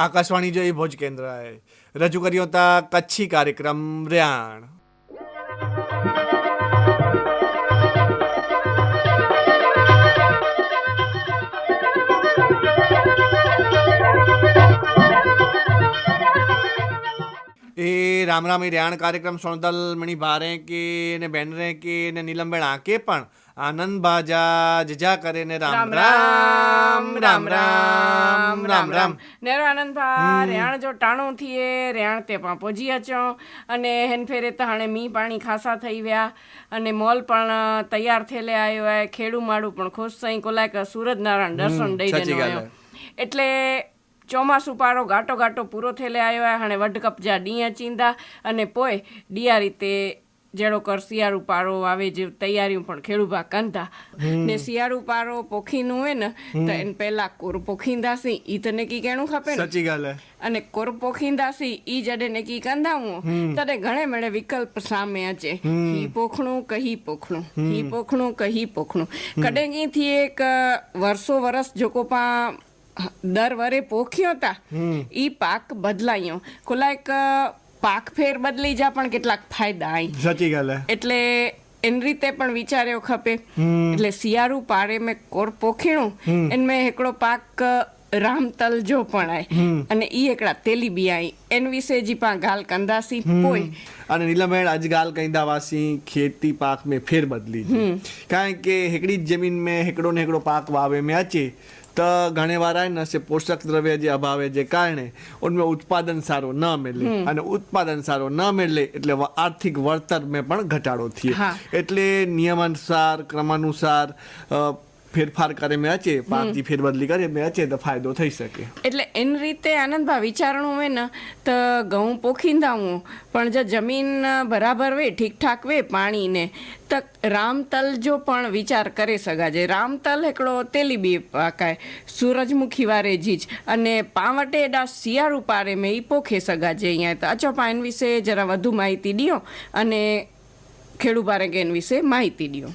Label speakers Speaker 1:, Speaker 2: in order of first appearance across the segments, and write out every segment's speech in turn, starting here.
Speaker 1: આકાશવાણી જો એ ભોજ કેન્દ્ર आहे રજૂ કર્યો હતા કચ્છી કાર્યક્રમ ર્યાણ. એ રામ રામ એ ર્યાણ કાર્યક્રમ સોણદલ મણી ભારે કે ને બેન રે કે ને નીલમબેન આંકે પણ આનંદ બાજા જજા કરે ને રામ રામ રામ રામ રામ રામ
Speaker 2: નેરો આનંદ ભા રેણ જો ટાણું થઈએ રેણ તે પણ પહોંચી અચો અને હેન ફેરે તો હાણે મી પાણી ખાસા થઈ વ્યા. અને મોલ પણ તૈયાર થેલે આવ્યો હે. ખેડુ માડું પણ ખુશ થઈ કોલાય કે સૂરજ નારાયણ દર્શન દઈ દેનો એટલે ચોમાસું પારો ઘાટો ઘાટો પૂરો થયેલે આવ્યો હોય હાણે વડ જ્યાં ડી ચીંદા અને પોય ડીયા રીતે જેડો કર શિયાળુ પારો આવે જે તૈયારીઓ પણ ખેડૂભા કંધા. ને શિયાળુ પારો પોખીનું હોય ને તો એને પહેલા કોર પોખીંદાસી ઈ તને કી કેણું ખપે ને?
Speaker 1: સાચી ગાલ. હે
Speaker 2: અને કોર પોખીંદાસી ઈ જડે ને કી કંદાવું તને ઘણે મેળે વિકલ્પ સામે અચે હી પોખણું કહી પોખણું. હી પોખણું કહી પોખણું. કડેંગી થી એક વર્ષો વરસ જોકો પા દર વરે પોખ્યો હતા ઈ પાક બદલાયો. કોલાક પાક ફેર બદલી જા પણ કેટલાક ફાયદા આઈ.
Speaker 1: સાચી ગાલે
Speaker 2: એટલે એન રીતે પણ વિચાર્યો ખપે. એટલે શિયાળું પારે મેં કોર પોખીણું એને મેં એકડો પાક રામતલ જો પણ આય અને ઈ એકડા તેલી બી આઈ. એન વિશે જી પા ગાલ કંદાસી પોય
Speaker 1: અને નીલમહેણ આજ ગાલ કંદાવાસી ખેતી પાક મેં ફેર બદલી કારણ કે હેકડી જમીન મેં હેકડો ને હેકડો પાક વાવે મેં આચે. त घणे वार आहे न से पोषक द्रव्य जे अभावे जे કારણે उनमें उत्पादन सारो न मिले અને ઉત્પાદન સારો ન મળે એટલે વ- આર્થિક વળતર મેં પણ ઘટાડો થયો
Speaker 2: હા.
Speaker 1: એટલે નિયમાનુસાર ક્રમાનુસાર અ, ફેરફાર કરે મેચે પાકની ફેરબદલી કરે મેચે તો ફાયદો થઈ શકે.
Speaker 2: એટલે એન રીતે આનંદભાઈ વિચારણું હોય ને તો ઘઉં પોખીંદા હું પણ જો જમીન બરાબર વે ઠીકઠાક વે પાણીને તો રામતલ જો પણ વિચાર કરે સગાજે. રામતલ એકડો તેલી બી પાકાય સૂરજમુખી વારે જીજ અને પાવટે એડા શિયાળું પારે મેં એ પોખે સગાજે અહીંયા. તો અચો પાન વિશે જરા વધુ માહિતી દો અને ખેડૂ પારે કે એન વિશે માહિતી દ્યો.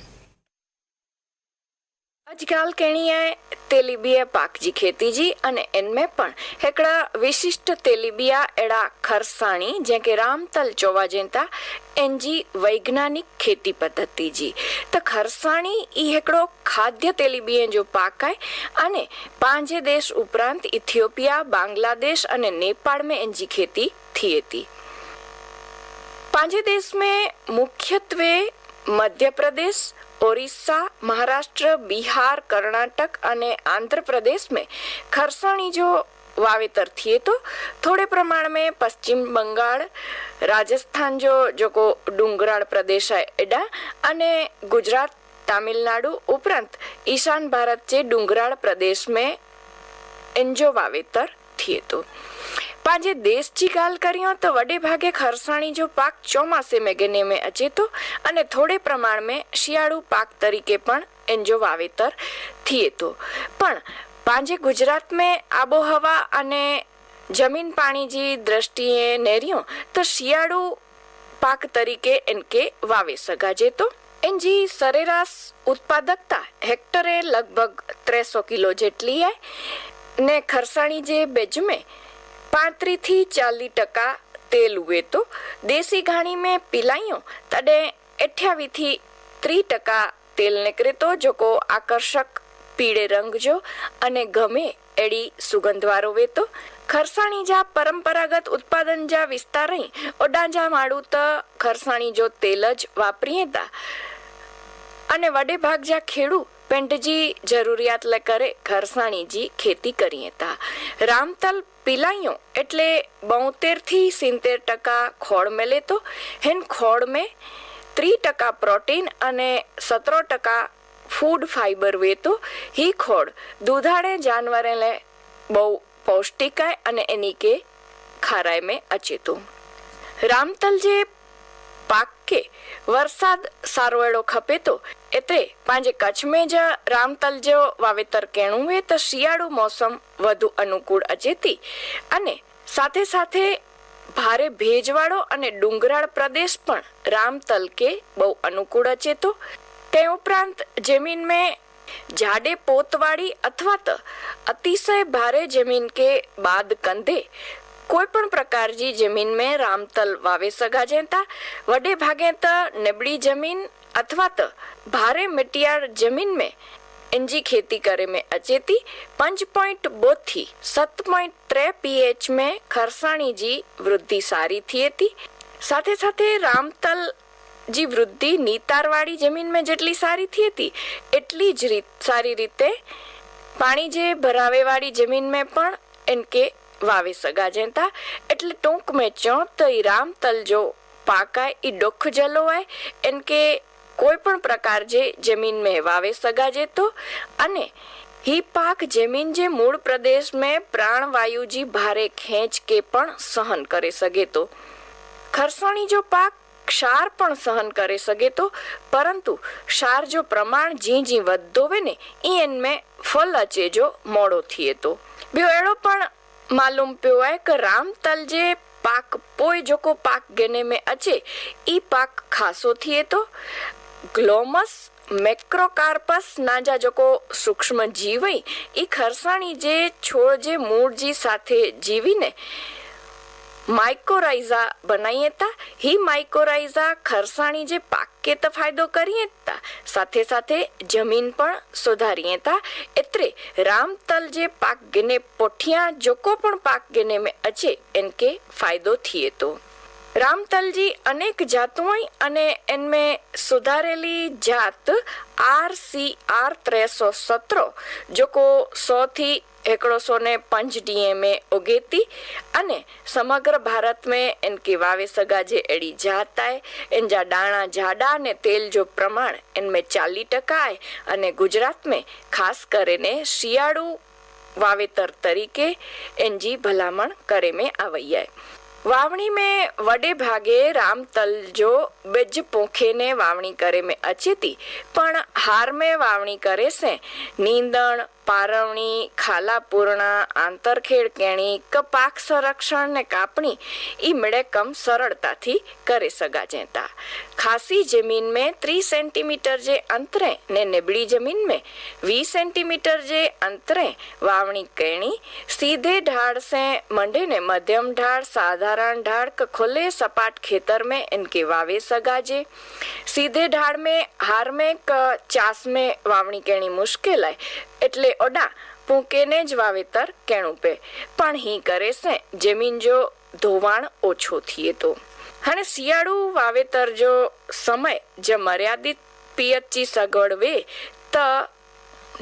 Speaker 2: આજકાલ કેણીએ તેલીબીએ પાકજી ખેતીજી અને એનમે પણ હેકડા વિશિષ્ટ તેલીબિયા એડા ખરસાણી જે કે રામતલ ચોવા જેતા એનજી વૈજ્ઞાનિક ખેતી પદ્ધતિજી. તો ખરસાણી ઈ હેકડો ખાદ્ય તેલીબીએ જો પાકાય અને પાંજે દેશ ઉપરાંત ઇથિયોપિયા, બાંગ્લાદેશ અને નેપાળ મેં એનજી ખેતી થી હતી પાંજે દેશ મેં મુખ્યત્વે મધ્ય પ્રદેશ ओडिशा महाराष्ट्र बिहार कर्नाटक અને आंध्र प्रदेश में खरसाणी जो वावेतर थिए तो थोड़े प्रमाण में पश्चिम बंगाल राजस्थान जो जो डूंगराळ प्रदेश है एडा અને गुजरात तमिलनाडु उपरांत ईशान भारत जे डूंगराळ प्रदेश में एंजो वावेतर थिए तो पंहिंजे देश जी ॻाल्हि करियूं त वॾे भागे खरसाणी जो पाक ચોમાસે में गने में अचे थो અને થોડે પ્રમાણમાં શિયાળુ પાક તરીકે પણ એનજો વાવેતર થઈએ તો પણ પાંજે ગુજરાત में આબોહવા અને જમીન પાણી जी દ્રષ્ટિએ નેર્યો તો શિયાળુ પાક તરીકે એનકે વાવે સગાજે તો એનજી સરેરાશ ઉત્પાદકતા હેક્ટરે લગભગ ત્રેસો કિલો જેટલી है ને ખરસાણી જે બેજમે પાંત્રીસથી ચાલીસ ટકા તેલ ઉવે તો દેશી ઘાણી મેં પિલાયો, તડે અઠ્યાવીસથી ત્રીસ ટકા તેલ નીકળે તો જોકો આકર્ષક પીળે રંગ જો અને ગમે એડી સુગંધવાળો વેતો ખરસાણી જા પરંપરાગત ઉત્પાદન જા વિસ્તાર રહી, ઓડા જા માડું તો ખરસાણી જો તેલ જ વાપરીએ તા. અને વડે ભાગ જા ખેડૂ પેન્ટજી જરૂરિયાત લે કરે ખરસાણીજી ખેતી કરીએ તા. રામતલ પિલાયો એટલે બોતેરથી સિત્તેર ટકા ખોળ મેલે તો. હેન ખોળ મેં ત્રીસ ટકા પ્રોટીન અને સતરો ટકા ફૂડ ફાઈબર વેતો હી ખોળ દૂધાળે જાનવરે લે બહુ પૌષ્ટિકાય અને એની કે ખારાય મેં અચેતું. રામતલ જે પાકે કે વરસાદ સારો એડો ખપે તો? એટલે પાંજે કચ્છ મેં જ રામતલ જેવો વાવેતર કેણું હે તો શિયાળુ મોસમ વધુ અનુકૂળ અજેતી અને સાથે સાથે ભારે ભેજવાળો અને ડુંગરાળ પ્રદેશ પણ રામતલ કે બહુ અનુકૂળ અચેતો. તે ઉપરાંત જમીન મેં જાડે પોતવાળી અથવા તો અતિશય ભારે જમીન કે બાદ કંધે કોઈ પણ પ્રકારની જમીન में રામતલ વાવે સગા જેતા વડે ભાગે તો નબળી જમીન અથવા તો ભારે મિટિયાળ જમીન में इनजी खेती करे में अचेती पंज पॉइंट बोथी सत पॉइंट त्रे पीएच में खरसाणी जी वृद्धि सारी थी थी સાથે સાથે રામતલ જી વૃદ્ધિ નીતારવાળી જમીનમાં જેટલી સારી થઈ હતી એટલી જ રીત સારી રીતે પાણી જે ભરાવેવાળી જમીનમાં પણ એનકે વાવે સગા જેતા એટલે ટૂંક મેં ચો તો ઈ રામતલ જો પાકાય ઈ ડોખ જલો હોય એનકે કોઈ પણ પ્રકાર જે જમીન में વાવે સગા જેતો અને ही पाक जमीन जे मूल प्रदेश में प्राणवायु जी भारे खेंच के પણ સહન કરી શકે તો ખરસાણી જો પાક ક્ષાર પણ સહન કરી શકે તો પરંતુ ક્ષાર જો પ્રમાણ જી જી વધતો હોય ને ઈ એનમે ફલ અચે જો મોડો થઈએ તો ॿियो अहिड़ो પણ मालूम पियो आहे की रामतल जे पाक पोइ जेको पाक गिने में अचे ई पाक खासो थिए थो ग्लोमस मैक्रोकार्पस नाजा जेको सूक्ष्म जीव ई खरसाणी जे छोड़ जे मूड़ जी साथे जीवी ने માઇકોરાઇઝા બનાવીએ તા હી માઇકોરાઇઝા ખરસાણી જે પાકે તો ફાયદો કરીએ તા સાથે સાથે જમીન પણ સુધારીએ તા એટલે રામતલ જે પાક ગને પોઠિયા, જોકો પણ પાક ગને में અચે એનકે ફાયદો થઈએ તો. રામતલજી અનેક જાતો અને એનમે સુધારેલી જાત આર સી આર ત્રેસો સત્રો, જોકો સો થી हिकिड़ो सौ ने पंज ॾींहं में उगेती अने समग्र भारत में इनकी वावे सघा जे अहिड़ी जात आहे इन जा ॾाणा जाॾा ने तेल जो प्रमाण इन में चालीह टका आहे अने गुजरात में ख़ासि करे ने શિયાળુ વાવેતર તરીકે એનજી ભલામણ કરે में આવી आहे વાવણી में વડે ભાગે રામતલ જો બીજ પોખે ને વાવણી કરે में અચે તી પણ હાર में વાવણી કરે છે નીંદણ પારવણી ખાલા પૂર્ણા આંતરખેડ કેણી કે પાક સંરક્ષણ ને કાપણી ઈ મળે કમ સરળતાથી કરી સગા જેતા ખાસી જમીન में ત્રીસ સેન્ટીમીટર જે અંતરે ને નબળી જમીન में વીસ सेंटीमीटर जे अंतरे वावणी करणी सीधे ढाड़ से मंडे ने मध्यम ढाड़ साधारण ढाड़ क खुले सपाट खेतर में इनके वावे सगाजे सीधे ढाड़ में हार में क चास में वावणी करणी मुश्किल है એટલે ઓડા પૂકેને જ વાવેતર કેણું પે. પણ હી કરે છે જમીન જો ધોવાણ ઓછો થઈએ તો. અને શિયાળુ વાવેતર જો સમય જે મર્યાદિત પિયચી સગવડ વે ત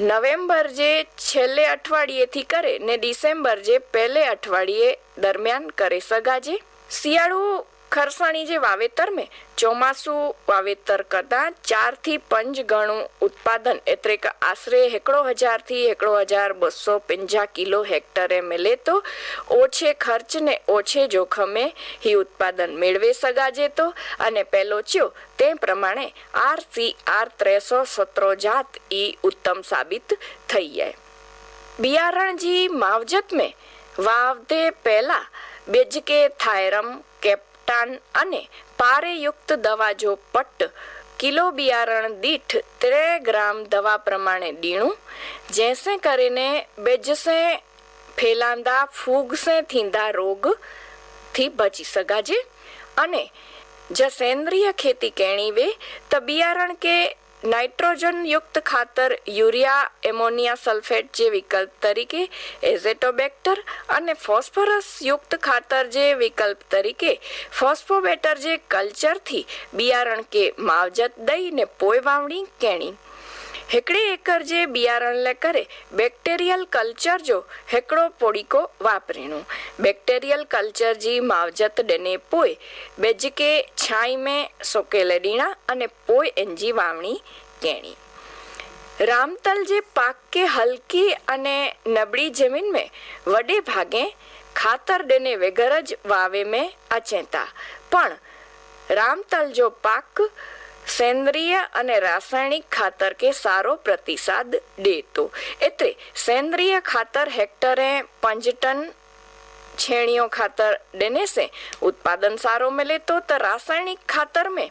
Speaker 2: નવેમ્બર જે છેલ્લે અઠવાડિયેથી કરે ને ડિસેમ્બર જે પહેલે અઠવાડિયે દરમિયાન કરે સગાજે. શિયાળુ ખરસાણી જે વાવેતર મેં, ચોમાસું વાવેતર કરતાં ચારથી પંચ ગણું ઉત્પાદન. એટલે કે આશરે હેકડો હજારથી હેકડો હજાર બસો પંજા કિલો હેક્ટરે મેલે તો ઓછે ખર્ચને ઓછે જોખમે હી ઉત્પાદન મેળવે સગાજે તો. અને પહેલો ચ્યો તે પ્રમાણે આર સી આર ત્રેસો સત્રો જાત ઈ ઉત્તમ સાબિત થઈ જાય. બિયારણજી માવજત में વાવતે પહેલાં બેજકે થાયરમ થાયરમ કેપ્ટાન અને પારેયુક્ત દવા જો પટ્ટ કિલો બિયારણ દીઠ ત્રે ગ્રામ દવા પ્રમાણે દીણું જેસે કરીને બેજસે ફેલાંદા, ફૂગસે થીંદા રોગથી બચી સગાજે અને જ સેન્દ્રિય ખેતી કેણી વે તો બિયારણ કે નાઇટ્રોજન યુક્ત ખાતર, યુરિયા, એમોનિયા સલ્ફેટ જે વિકલ્પ તરીકે એઝેટોબેક્ટર અને ફોસ્ફરસ યુક્ત ખાતર જે વિકલ્પ તરીકે ફોસ્ફોબેટર જે કલ્ચરથી બિયારણ કે માવજત દઈને પોય વાવણી, કેણી. હેકડે એકર જે બિયારણ લે કરે, બેક્ટેરિયલ કલ્ચર જો હેકડો પોડીકો વાપરીનું બેક્ટેરિયલ કલ્ચર જી માવજત ડને પોય, બેજકે છાઈ મે સોકેલે ડીણા અને પોય એનજી વાવણી કેણી. રામતલ જે પાક કે હલકી અને નબળી જમીન में વડે ભાગે, ખાતર ડને વગર જ વાવે में અચેતા પણ રામતલ જો પાક સેન્દ્રિય અને રાસાયણિક ખાતર કે સારો પ્રતિસાદ દેતો. એટલે સેન્દ્રિય ખાતર હેક્ટરે પાંચ ટન છેણીઓ ખાતર દેને સે ઉત્પાદન સારો મળે તો રાસાયણિક ખાતર મેં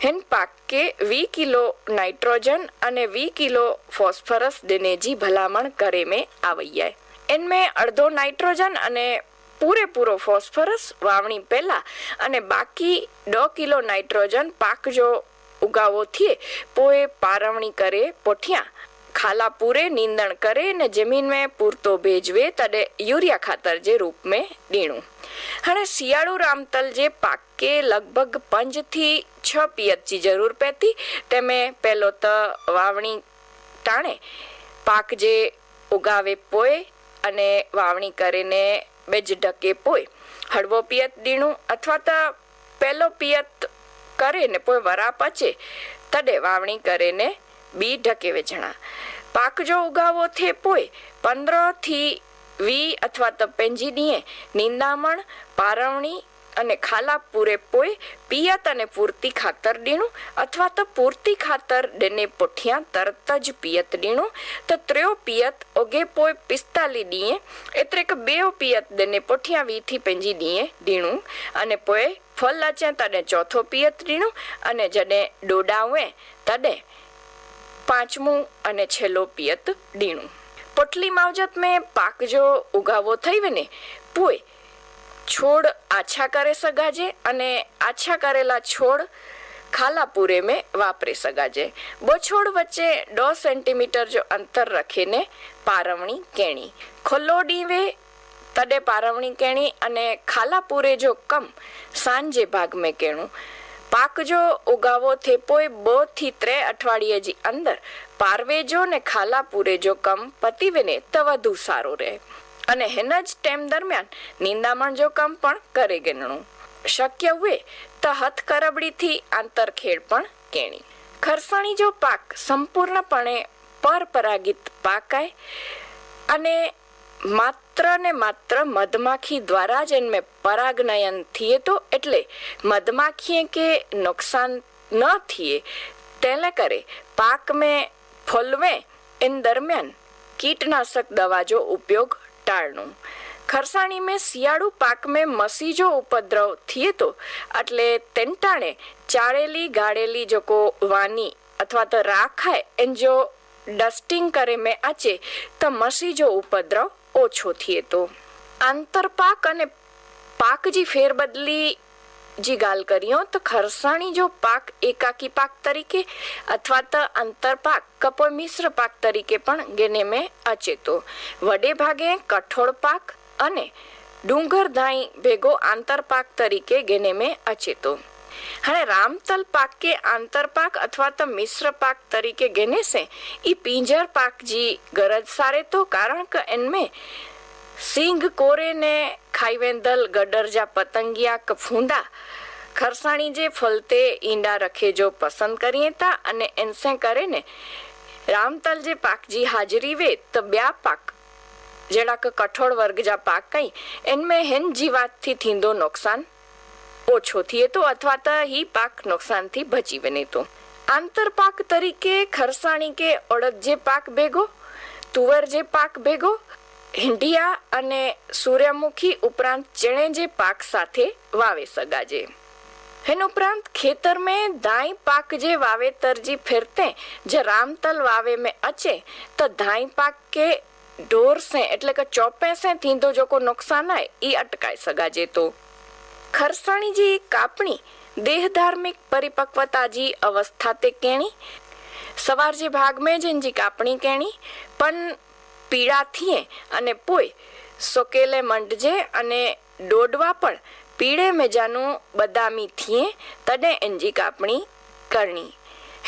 Speaker 2: हिन पाक के 20 किलो नाइट्रोजन અને 20 કિલો ફોસ્ફરસ દેનેજી ભલામણ કરે મે આવૈયા એનમે અડધો નાઇટ્રોજન અને પૂરેપૂરો ફોસ્ફરસ વાવણી પહેલા અને બાકી દો કિલો નાઇટ્રોજન પાક જો ઉગાવોથી પોએ પારવણી કરે પોઠિયા. ખાલા પૂરે નીંદણ કરે ને જમીન મેં પૂરતો ભેજવે તને યુરિયા ખાતર જે રૂપ મેં દીણું હવે શિયાળુ રામતલ જે પાકે લગભગ પંચથી છ પિયતની જરૂર પહેતી તેમે પહેલો તો વાવણી ટાણે. પાક જે ઉગાવે પોય અને વાવણી કરીને બેજ ઢકે પોય હળવો પિયત દીણું અથવા તો પહેલો પિયત કરે ને પોય વરા પચે. તડે વાવણી કરીને, બી ઢકે વેચણા. પાક જો ઉગાવો થે પોય પંદરથી વી અથવા તો પેંજી ડીએ નિંદામણ, પારવણી અને ખાલા પૂરેપોય પિયત અને પૂરતી ખાતર દીણું અથવા તો પૂરતી ખાતર ડેને પોઠિયા તરત જ પિયત દીણું તો ત્રયો પિયત ઓગે પોય પિસ્તાલી ડીએ એટલે કે બે પિયત ડેને પોઠિયા વીથી પેંજી ડીએ દીણું અને પોએ ફલ અચે તડે ચોથો પિયત દીણું અને જડે ડોડાવે તડે પાંચમું અને છેલ્લો પિયત ડીણું. પોટલી માવજત મેં પાક જો ઉગાવો થઈ ને પોય છોડ આછા કરે સગાજે અને આછા કરેલા છોડ ખાલાપુરે મેં વાપરી સગાજે. બો છોડ વચ્ચે દોઢ સેન્ટીમીટર જો અંતર રાખીને પારવણી કેણી. ખુલ્લો ડીવે તડે પારવણી કેણી અને ખાલાપુરે જો કમ સાંજે ભાગ મેં કેણું. પાક જો ઉગાવો થેપોય બો થી ત્રે અઠવાડિયે જી અંદર. પારવેજો ને ખાલાપુરે જો કમ પતિવેને તો વધુ સારું રહે. અને હેના જ ટાઈમ દરમિયાન નિંદામણ જો કામ પણ કરે ગણણું શક્ય હોય તો હથ કરબડીથી આંતરખેડ પણ કેણી. ખરસાણી જો પાક સંપૂર્ણપણે પરપરાગિત પાકાય અને માત્ર ને માત્ર મધમાખી દ્વારા જ એમને પરાગનયન થઈએ તો એટલે મધમાખીએ કે નુકસાન ન થઈએ તેને કરે પાક મેં ફોલવે એન દરમિયાન કીટનાશક દવા જો ઉપયોગ ટાળનું ખરસાણી મેં શિયાળુ પાક મેં મસીજો ઉપદ્રવ થઈએ તો, એટલે તેંટાણે ચાળેલી ગાળેલી જો કો વાની અથવા તો રાખાય એન જો ડસ્ટિંગ કરે મેં આચે, તો મસીજો ઉપદ્રવ ઓછો થઈએ તો. આંતરપાક અને પાકજી ફેરબદલી જીગાલ કર્યો તો ખરસાણી જો પાક એકાકી પાક તરીકે અથવા તો આંતરપાક કપોળ મિશ્ર પાક તરીકે પણ ગેનેમે અચેતો. વડે ભાગે કઠોળ પાક અને ડુંગર ધાઈ ભેગો આંતરપાક તરીકે ગેનેમે અચેતો. હવે રામતલ પાક કે આંતરપાક અથવા તો મિશ્ર પાક તરીકે ગેનેસે ઈ પિંજર પાક જી ગરજ સારે તો કારણ કે એનમે સિંઘ કોરેને ખાઈવેંદલ ગડરજા પતંગિયા કફુંદા ખરસાણી જે ફલતે ઈંડા રખે જો પસંદ કરીએ તા અને એનસે કરે ને. રામતલ જે પાકજી હાજરી વે તો બ્યા પાક. જેડા કે કઠોળ વર્ગ જા પાક કઈ, એનમે હેન જીવાતથી થીંદો નુકસાન. ઓછો થઈએ તો અથવા તો હી પાક નુકસાનથી બચી બને તો. આંતર પાક તરીકે ખરસાણી કે અડદ જે પાક ભેગો, તુવર જે પાક ભેગો હિંડિયા અને સૂર્યમુખી ઉપરાંત ચણે જે પાક સાથે વાવે સગાજે એન ઉપરાંત ખેતર में दाई पाक जे वावेतर जी फिरते जे रामतल वावे में अचे तो दाई पाक के ढोर से એટલે કે ચોપે से थींदो जेको नुक़सान आहे ई अटकाए सघाजे तो ખરસાણી जी કાપણી દેહ ધાર્મિક પરિપક્વતા जी અવસ્થા તે કેણી સવાર જે ભાગ મેં જનજી કાપણી કેણી પણ પીળા થીએ અને પોય સોકેલે મંડજે અને ડોડવા પણ પીળે મેજાનું બદામી થીએ, તને એનજી કાપણી કરણી.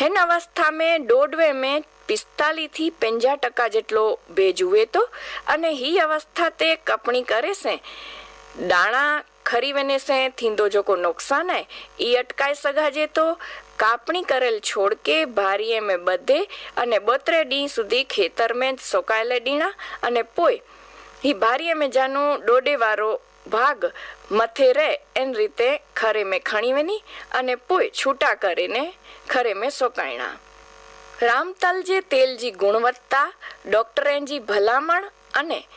Speaker 2: હેન અવસ્થા મેં ડોડવે મેં પિસ્તાલીસથી પંજા ટકા જેટલો ભેજ ઉવે તો, અને હી અવસ્થા તે કપણી કરે છે દાણા ખરી વેને સે થींदो જોકો નુકસાન હે, ઈ અટકાય સઘાજે તો, કાપણી કરેલ છોડ કે ભારીએ મે બધે, અને બત્રે ડી સુધી ખેતર મે સોકાયેલે ડીણા, અને પોઈ હી ભારીએ મે જાનું ડોડે વારો ભાગ, મથે રહે એન રીતે ખરે મેં ખણીવેની અને પોઈ છૂટા કરીને, ખરે મેં સોકાયણા. રામતલજી તેલજી ગુણવત્તા, ડૉક્ટર એનજી ભલામણ, અને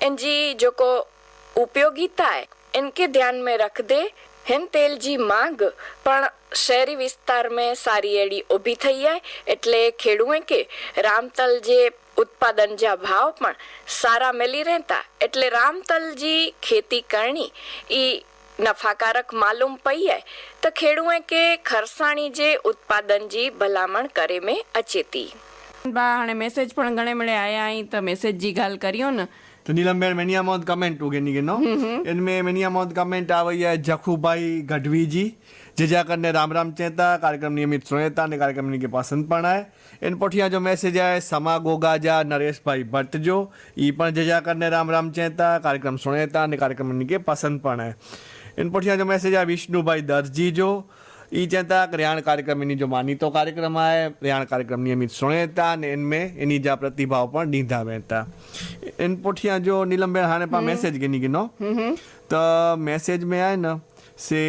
Speaker 2: એનજી જોકો ઉપયોગીતા इनके ध्यान में रख दे। હિન તેલજી માંગ પણ શહેરી વિસ્તારમાં સારી એડી ઊભી થઈ જાય એટલે ખેડૂએ કે રામતલ જે ઉત્પાદન જે ભાવ પણ સારા મળી રહેતા એટલે રામતલજી ખેતી કરણી એ નફાકારક માલુમ પઈએ તો ખેડૂએ કે ખરસાણી જે ઉત્પાદન જી ભલામણ કરે મેં અચેતી
Speaker 3: બા હાણે મેસેજ પણ ઘણે મળે આયા અહીં તો મેસેજ જી ગાલ કર્યો ને
Speaker 1: तो नीलमबेन मैंने मौत कमेंट हो गई नो इनमें मैंने मौत कमेंट आ वही है जखूभाई गढ़वी जी जिजा करने राम राम चेता कार्यक्रम नियमित सुनेता ने कार्यक्रम इनके पसंद पण है इन पोठिया जो मैसेज है समा गोगा जा नरेश भाई भट्ट जो ई पण जिजा करने राम राम चेता कार्यक्रम सुनेता ने कार्यक्रम इनके पसंद पण है इन पोठिया जो मैसेज है विष्णु भाई दर्जी जो ई चेता रियाण कार्यक्रम इन्हीं जो मानीतो कार्यक्रम है रियाण कार्यक्रम नियमित सुनेता ने इनमें इन्हीं जा प्रतिभाव पण ॾींदा वेता इन पुठियां जो नीलमबेन हाणे पाण मैसेज गिनी गिनो त मैसेज में आहे न से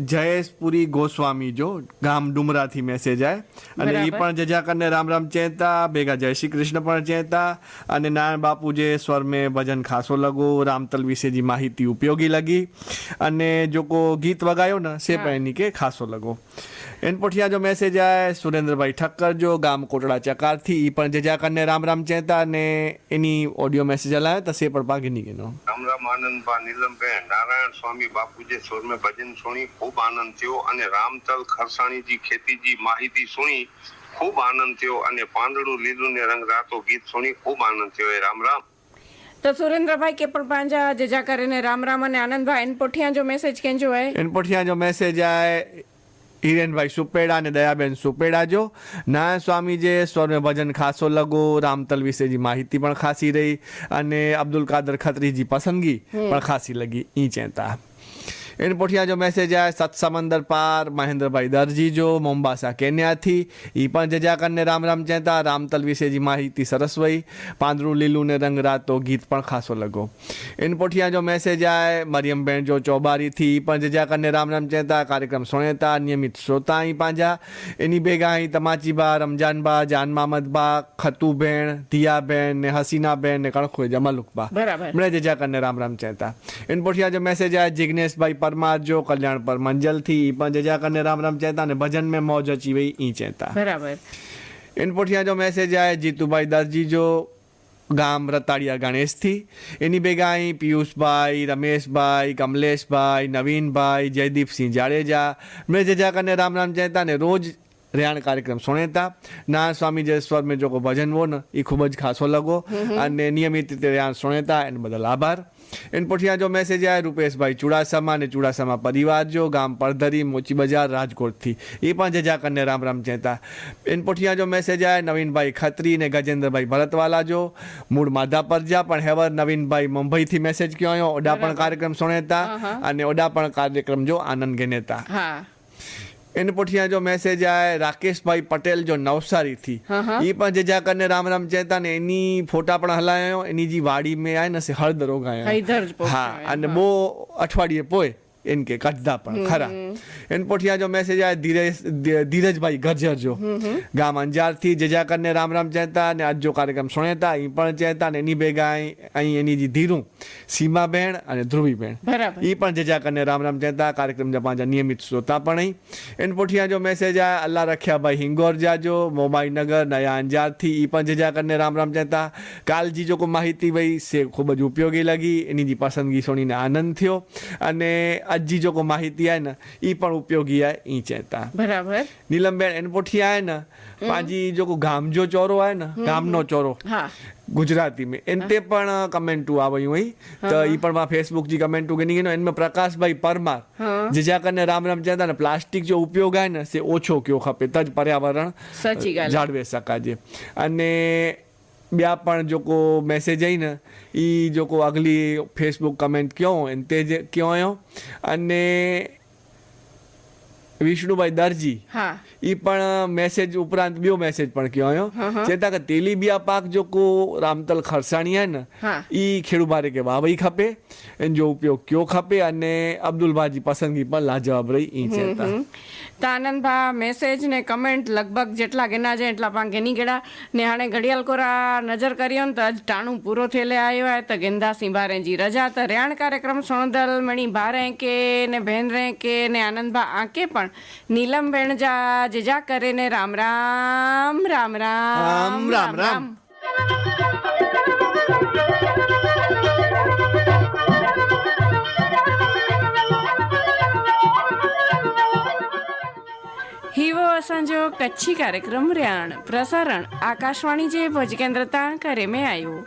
Speaker 1: જયેશપુરી ગોસ્વામી જો ગામ ડુમરાથી મેસેજ આવે અને એ પણ જજા કરીને રામ રામ ચેતા ભેગા જય શ્રી કૃષ્ણ પણ ચેતા. અને નારાયણ બાપુ જે સ્વર મેં ભજન ખાસો લગો રામતલ વિશે जी માહિતી ઉપયોગી લગી. અને જો કો ગીત વગાયો ને સે પણ એની કે ખાસો લગો. એન પોઠિયા જો મેસેજ આવે સુરેન્દ્રભાઈ ઠક્કર જો ગામ કોટડા ચકારથી એ પણ જજાકરને રામ રામ ચેતા અને એની ઓડિયો મેસેજ હલાવે તો સે પણ પાગી નહીં ગયો
Speaker 4: રામ રામ આનંદબા નીલમબેન નારાયણ સ્વામી બાપુજી સ્વર મેં ભજન સુણી ખૂબ આનંદ થયો અને રામતલ ખરસાણીજી ખેતીજી માહિતી સુણી ખૂબ આનંદ થયો અને પાંદડું લીલું ને રંગ રાતો ગીત સુણી ખૂબ આનંદ થયો એ રામ રામ
Speaker 3: તો સુરેન્દ્રભાઈ કે પણ પાંજા જજા કરીને રામ રામ અને આનંદભાઈ એન પોઠિયા જો મેસેજ કેંજો હે
Speaker 1: એન પોઠિયા જો મેસેજ આવે હિરેનભાઈ સુપેડા અને દયાબેન સુપેડા જો. નારાયણ સ્વામી જે સ્વર્ણ ભજન ખાસો લગો રામતલ વિશેજી માહિતી પણ ખાસી રહી અને અબ્દુલ કાદર ખત્રીજી પસંદગી પણ ખાસી લગી. ઈ ચેતા. એન પોઠિયા જો મેસેજ આવે સત સમંદર પાર મહેન્દ્રભાઈ દરજી જો મોમ્બાસા કેન્યાથી એ પણ જજા કરીને રામ રામ ચેતા રામતલ વિશેજી માહિતી સરસ વહી પાંદરું લીલું ને રંગ રાતો ગીત પણ ખાસો લગો એન પોઠિયા જો મેસેજ આવે મરિયમબેન જો ચોબારીથી એ પણ જજા કરીને રામ રામ ચેતા કાર્યક્રમ સુણેતા નિયમિત શ્રોતા અહીં પાંજા એની ભેગા અહીં તમાચીબા રમજાનબા જાનમામદબા ખતુબેન દિયાબેન ને હસીનાબેન ને કણખુએ જમલુકબા
Speaker 3: બરાબર.
Speaker 1: મળે જજા કરીને રામ રામ ચેતા એન પોઠિયા જો મેસેજ આવે જિગ્નેશભાઈ પરમાર જો કલ્યાણ પર મંજલથી ઈ પણ જજા કરીને રામ રામ ચેતા ને ભજન में मौज अची वई ઈ ચેતા
Speaker 3: બરાબર
Speaker 1: इन पुठियां जो मैसेज आहे जीतूभाई दर्जी जो ગામ રતાડિયા ગણેશથી એની ભેગા અહીં પિયુષભાઈ રમેશભાઈ કમલેશભાઈ નવીનભાઈ જયદીપસિંહ જાડેજા મેં જજા કરીને રામ રામ ચહેતા ને રોજ રેહાણ કાર્યક્રમ સુણેતા. ના સ્વામી જયસ્વર મેં જો ભજન વો ને એ ખૂબ જ ખાસો લગો. અને નિયમિત રીતે રેહાણ સુણેતા એને બદલ આભાર. એન પોઠિયા જો મેસેજ આવે રૂપેશભાઈ ચુડાસમા અને ચુડાસમા પરિવાર જો ગામ પડધરી મોચી બજાર રાજકોટથી. એ પણ જજા કરીને રામ રામ ચેતા એન પોઠિયા જો મેસેજ આવે નવીનભાઈ ખત્રી અને ગજેન્દ્રભાઈ ભરતવાલા જો. મૂળ માધા પરજા પણ હેવર નવીનભાઈ મુંબઈથી મેસેજ કયો આવ્યો ઓડા પણ કાર્યક્રમ સુણેતા અને ઓડા પણ કાર્યક્રમ જો આનંદ ગેનેતા
Speaker 3: હા.
Speaker 1: એને પોઠિયા જો મેસેજ આય રાકેશભાઈ પટેલ જો નવસારીથી. ઈ પણ જજા કરને રામ રામ ચેતા ને એની ફોટા પણ હલાયો એની જી વાડી મેં આય ને હળદર
Speaker 3: પોખ્યો
Speaker 1: હા અને બહુ અઠવાડિયે પોય એન કે કટદા પણ ખરા એન પોઠિયા જો મેસેજ આવે ધીરેજ ધીરજભાઈ ગરજર જો ગામ અંજારથી જજા કરીને રામ રામ ચેતા ને આજ જો કાર્યક્રમ સુણેતા એ પણ ચેતા ને એની ભેગા અહીં અહીં એની જે ધીરું સીમાબેન અને ધ્રુવીબેન
Speaker 3: બરાબર
Speaker 1: એ પણ જજા કરીને રામ રામ ચેતા કાર્યક્રમ जा पंहिंजा नियमित श्रोता पण અહીં એન પોઠિયા જો મેસેજ आहे अल्लाह रखिया भाई हिंगोर जा जो मोबाई नगर नया अंजार थी ई પણ જજા કરીને રામ રામ ચેતા કાલ જી જો કો માહિતી વઈ સે ખૂબ જ ઉપયોગી લગી એની જી પસંદગી સોણીને આનંદ થયો અને अज्जी जो को माहिती आहे न ई पण उपयोगी आहे ई चेता
Speaker 3: बराबर
Speaker 1: नीलम बेन इन पुठी आहे न पंहिंजी जेको गाम जो चोरो आहे न गाम नो
Speaker 3: चोरो
Speaker 1: हा गुजराती में इन ते पण कमेंटूं आ वयूं हुई त ही पण मां फेसबुक जी कमेंटूं गिनी इन में प्रकाश भाई परमार जिजा कने राम राम चवंदा न प्लास्टिक जो उपयोग आहे न से ओछो कयो खपे त
Speaker 3: पर्यावरण
Speaker 1: जाड़वे सघाइजे अने ॿिया पण जेको मैसेज आहिनि ई जेको अॻिली फेसबुक कमेंट कयूं हिन ते जे कयो हुयो अने વિષ્ણુભાઈ દરજી. એ પણ મેસેજ ઉપરાંત બીજો મેસેજ પણ કયો ચેતા કે તેલીબિયા પાક જો કો રામતલ ખરસાણી
Speaker 3: હે ને
Speaker 1: ઈ ખેડૂ મારે કે વાહ ભાઈ ખપે. એન જો ઉપયોગ કયો ખપે અને અબ્દુલભાજી પસંદગી પણ લાજવાબ રહી ઈ ચેતા.
Speaker 3: તો આનંદભા મેસેજ ને કમેન્ટ લગભગ જેટલા ગેના છે એટલા પણ ગેની ગેડા. ને હાણે ઘડિયાળ કોરા નજર કર્યો ને તો આજ ટાણું પૂરો થયેલે આવ્યો તો ગેંદા સિંભારેજી રજા. તો રેણ કાર્યક્રમ સોણદલ મણી ભારે કે ને બહેન રે કે ને આનંદભા આંકે પણ પણ નીલમ વેણજા જેજા કરે ને રામ રામ રામ
Speaker 1: રામ રામ
Speaker 3: રામ હિવો અસાંજો કચ્છી કાર્યક્રમ રિયાણ. પ્રસારણ આકાશવાણી જે ભુજ કેન્દ્ર તાણ કરે મેં આવ્યું